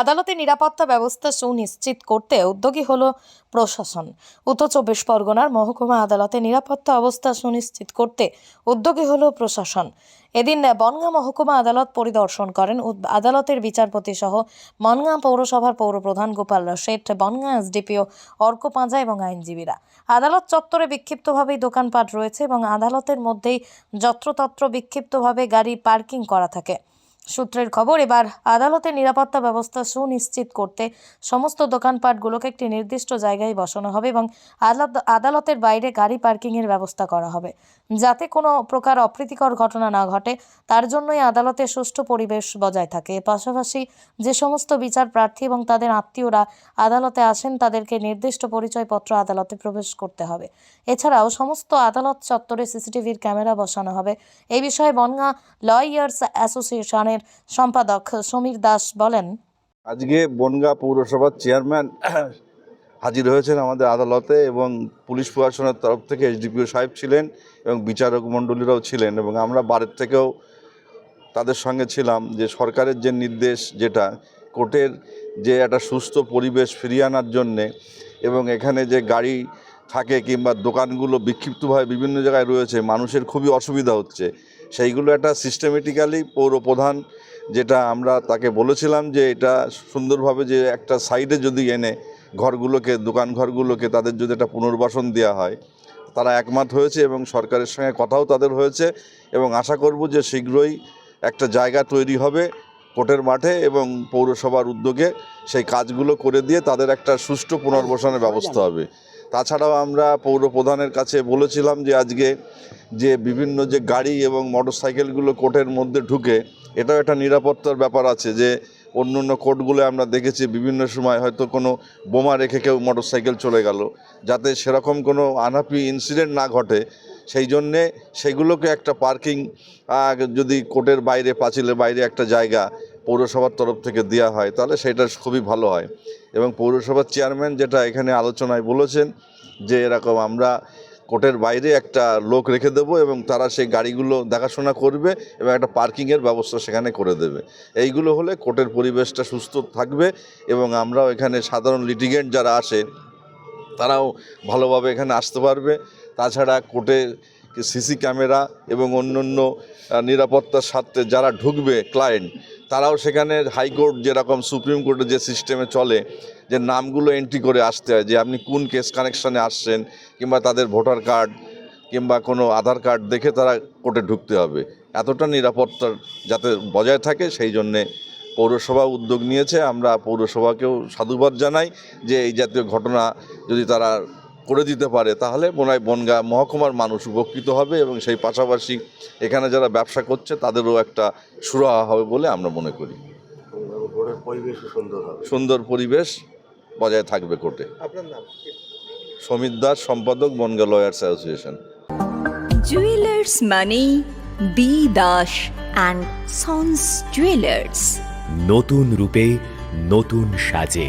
আদালতে নিরাপত্তা ব্যবস্থা সুনিশ্চিত করতে উদ্যোগী হল প্রশাসন। উত্তর চব্বিশ পরগনার মহকুমা আদালতে নিরাপত্তা অবস্থা সুনিশ্চিত করতে উদ্যোগী হল প্রশাসন। এদিন বনগাঁ মহকুমা আদালত পরিদর্শন করেন। আদালতের বিচারপতি সহ বনগাঁ পৌরসভার পৌরপ্রধান গোপাল শেঠ বনগাঁ এসডিপিও অর্ক পাঁজা এবং আইনজীবীরা। আদালত চত্বরে বিক্ষিপ্তভাবেই দোকানপাট রয়েছে এবং আদালতের মধ্যেই যত্রতত্র বিক্ষিপ্তভাবে গাড়ি পার্কিং করা থাকে। সূত্রের খবর, এবার আদালতের নিরাপত্তা ব্যবস্থা সুনিশ্চিত করতে সমস্ত দোকানপাটগুলোকে একটি নির্দিষ্ট জায়গায় বসানো হবে এবং আদালত- আদালতের বাইরে গাড়ি পার্কিংয়ের ব্যবস্থা করা হবে। যাতে কোনো প্রকার অপ্রীতিকর ঘটনা না ঘটে, তার জন্যই আদালতে সুষ্ঠু পরিবেশ বজায় থাকে। পাশাপাশি যে সমস্ত বিচার প্রার্থী এবং তাদের আত্মীয়রা আদালতে আসেন, তাদেরকে নির্দিষ্ট পরিচয়পত্র আদালতে প্রবেশ করতে হবে। এছাড়াও সমস্ত আদালত চত্বরে সিসিটিভির ক্যামেরা বসানো হবে। এই বিষয়ে বনগাঁ লয়ার্স অ্যাসোসিয়েশনের সম্পাদক সমীর দাস বলেন, আজকে বনগাঁ পৌরসভার চেয়ারম্যান হাজির হয়েছেন আমাদের আদালতে এবং পুলিশ প্রশাসনের তরফ থেকে এসডিপিও সাহেব ছিলেন এবং বিচারক মণ্ডলীরাও ছিলেন এবং আমরা বাড়ির থেকেও তাদের সঙ্গে ছিলাম যে সরকারের যে নির্দেশ যেটা, কোর্টের যে একটা সুস্থ পরিবেশ ফিরিয়ে আনার জন্যে এবং এখানে যে গাড়ি থাকে কিংবা দোকানগুলো বিক্ষিপ্তভাবে বিভিন্ন জায়গায় রয়েছে, মানুষের খুবই অসুবিধা হচ্ছে। সেইগুলো একটা সিস্টেমেটিক্যালি পৌর প্রধান যেটা আমরা তাকে বলেছিলাম যে এটা সুন্দরভাবে যে একটা সাইডে যদি এনে ঘরগুলোকে, দোকান ঘরগুলোকে তাদের যদি একটা পুনর্বাসন দেওয়া হয়, তারা একমত হয়েছে এবং সরকারের সঙ্গে কথাও তাদের হয়েছে এবং আশা করব যে শীঘ্রই একটা জায়গা তৈরি হবে কোর্টের মাঠে এবং পৌরসভার উদ্যোগে সেই কাজগুলো করে দিয়ে তাদের একটা সুষ্ঠু পুনর্বাসনের ব্যবস্থা হবে। তাছাড়াও আমরা পৌর প্রধানের কাছে বলেছিলাম যে আজকে যে বিভিন্ন যে গাড়ি এবং মোটরসাইকেলগুলো কোর্টের মধ্যে ঢুকে, এটাও একটা নিরাপত্তার ব্যাপার আছে যে অন্য অন্য কোর্টগুলো আমরা দেখেছি বিভিন্ন সময় হয়তো কোনো বোমা রেখে কেউ মোটরসাইকেল চলে গেল, যাতে সেরকম কোনো আনাপি ইনসিডেন্ট না ঘটে। সেই জন্যে সেগুলোকে একটা পার্কিং যদি কোর্টের বাইরে, পাঁচিলের বাইরে একটা জায়গা পৌরসভার তরফ থেকে দেওয়া হয়, তাহলে সেটা খুবই ভালো হয়। এবং পৌরসভার চেয়ারম্যান যেটা এখানে আলোচনায় বলেছেন যে এরকম আমরা কোর্টের বাইরে একটা লোক রেখে দেবো এবং তারা সেই গাড়িগুলো দেখাশোনা করবে এবং একটা পার্কিংয়ের ব্যবস্থা সেখানে করে দেবে। এইগুলো হলে কোর্টের পরিবেশটা সুস্থ থাকবে এবং আমরাও এখানে সাধারণ লিটিগেন্ট যারা আসে, তারাও ভালোভাবে এখানে আসতে পারবে। তাছাড়া কোর্টে সিসি ক্যামেরা এবং অন্যান্য নিরাপত্তার স্বার্থে যারা ঢুকবে ক্লায়েন্ট তারাও সেখানে হাইকোর্ট যেরকম সুপ্রিম কোর্টে যে সিস্টেমে চলে, যে নামগুলো এন্ট্রি করে আসতে হয়, যে আপনি কোন কেস কানেকশানে আসছেন, কিংবা তাদের ভোটার কার্ড কিংবা কোনো আধার কার্ড দেখে তারা কোর্টে ঢুকতে হবে। এতটা নিরাপত্তার যাতে বজায় থাকে, সেই জন্যে পৌরসভা উদ্যোগ নিয়েছে। আমরা পৌরসভাকেও সাধুবাদ জানাই যে এই জাতীয় ঘটনা যদি তারা করে দিতে পারে তাহলে মনে হয় বনগা মহকুমার মানুষ উপকৃত হবে এবং সেই পাশাপাশি এখানে যারা ব্যবসা করছে তাদেরও একটা সুরাহা হবে বলে আমরা মনে করি। সুন্দর হবে। সুন্দর পরিবেশ বজায় থাকবে কোর্টে। আপনার নাম দাস সম্পাদক বনগা লয়ার্স অ্যাসোসিয়েশন। জুয়েলার্স মানে B Das and sons jewellers নতুন রূপে নতুন সাজে।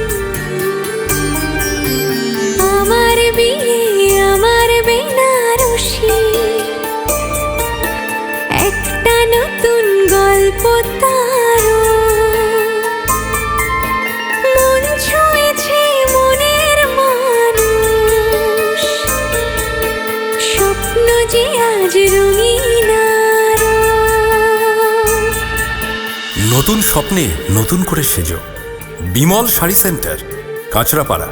নতুন গল্প তার। মন ছুঁয়েছে মনের স্বপ্ন যে আজ রঙিন নতুন স্বপ্নে নতুন করে সেজ। বিমল শাড়ি সেন্টার, কাঁচরাপাড়া।